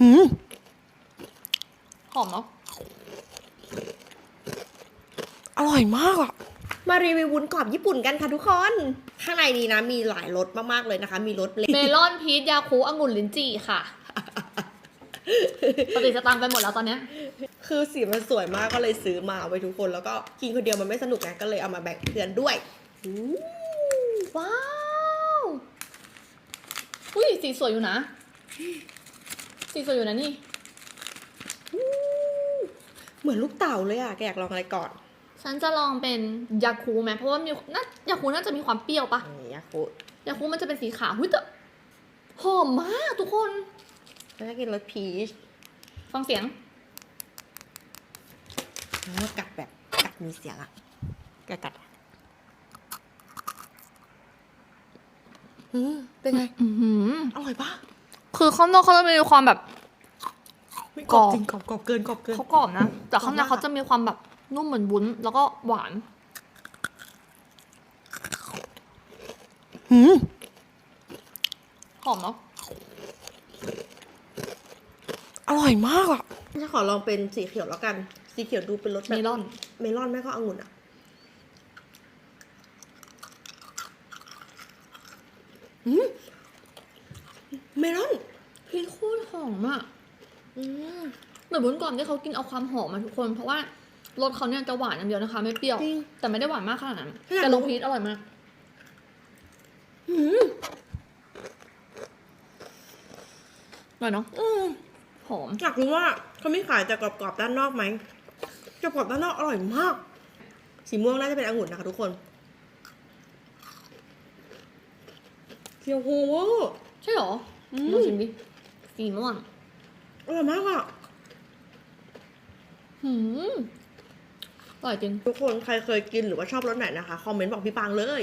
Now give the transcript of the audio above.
หืมหอมเนาะอร่อยมากอะมารีวิววุ้นกรอบญี่ปุ่นกันค่ะทุกคน ข้างในนี้นะมีหลายรสมากๆเลยนะคะ มีรสเล็กเมลอนพีชยาคูองุ่นลิ้นจี่ค่ะปกติจะตามไปหมดแล้วตอนเนี้ยคือสีมันสวยมากก็เลยซื้อมาไว้ทุกคนแล้วก็กินคนเดียวมันไม่สนุกไงก็เลยเอามาแบ่งเพื่อนด้วยว้าว อุ้ยสีสวยอยู่นะ สีสวยอยู่นะนี่ เหมือนลูกเต่าเลยอะ แกอยากลองอะไรก่อน ฉันจะลองเป็นยาคูไหมเพราะว่ามีน่ายาคูน่าจะมีความเปรี้ยวปะนี่ยาคุยาคูมันจะเป็นสีขาวหุ้ยแต่หอมมากทุกคนแล้วก็กินรสพีช ฟังเสียงแล้วกัดแบบกัดมีเสียงอะกัดกัดอะอืมเป็นไงอือหืออร่อยปะ คือข้างนอกเขาจะมีความแบบไม่กรอบ จริงกรอบกรอบเกินกรอบเกิน เขากรอบนะ แต่ข้างในกรอบมากเขาจะมีความแบบนุ่มเหมือนวุ้น แล้วก็หวาน หืมหอมเนาะอร่อยมากอะจะขอลองเป็นสีเขียวแล้วกัน สีเขียวดูเป็นรสแบบเมลอน เมลอนแม่ก็องุ่นอะ อืมเมลอนพีชโคตรห อมอะอืมเหมือนวุ้นกรอบที่เขากินเอาความหอมมาทุกคน เพราะว่ารสเขาเนี่ยจะหวานอย่างเดียวนะคะ ไม่เปรี้ยว จริงแต่ไม่ได้หวานมากขนาดนั้น ขนาด แต่ลงพีชอร่อยมาก อืมอร่อยเนาะ อืมหอม อยากรู้ว่าเขาไม่ขายแต่กรอบๆด้านนอกไหมกรอบๆด้านนอกอร่อยมาก สีม่วงน่าจะเป็นองุ่นนะคะทุกคนเคียวโฮเวอร์ ใช่เหรออืม ลองชิมดิ สีม่วงอร่อยมากอะหืมอร่อยจริง ทุกคนใครเคยกินหรือว่าชอบรสไหนนะคะ คอมเมนต์บอกพี่ปางเลย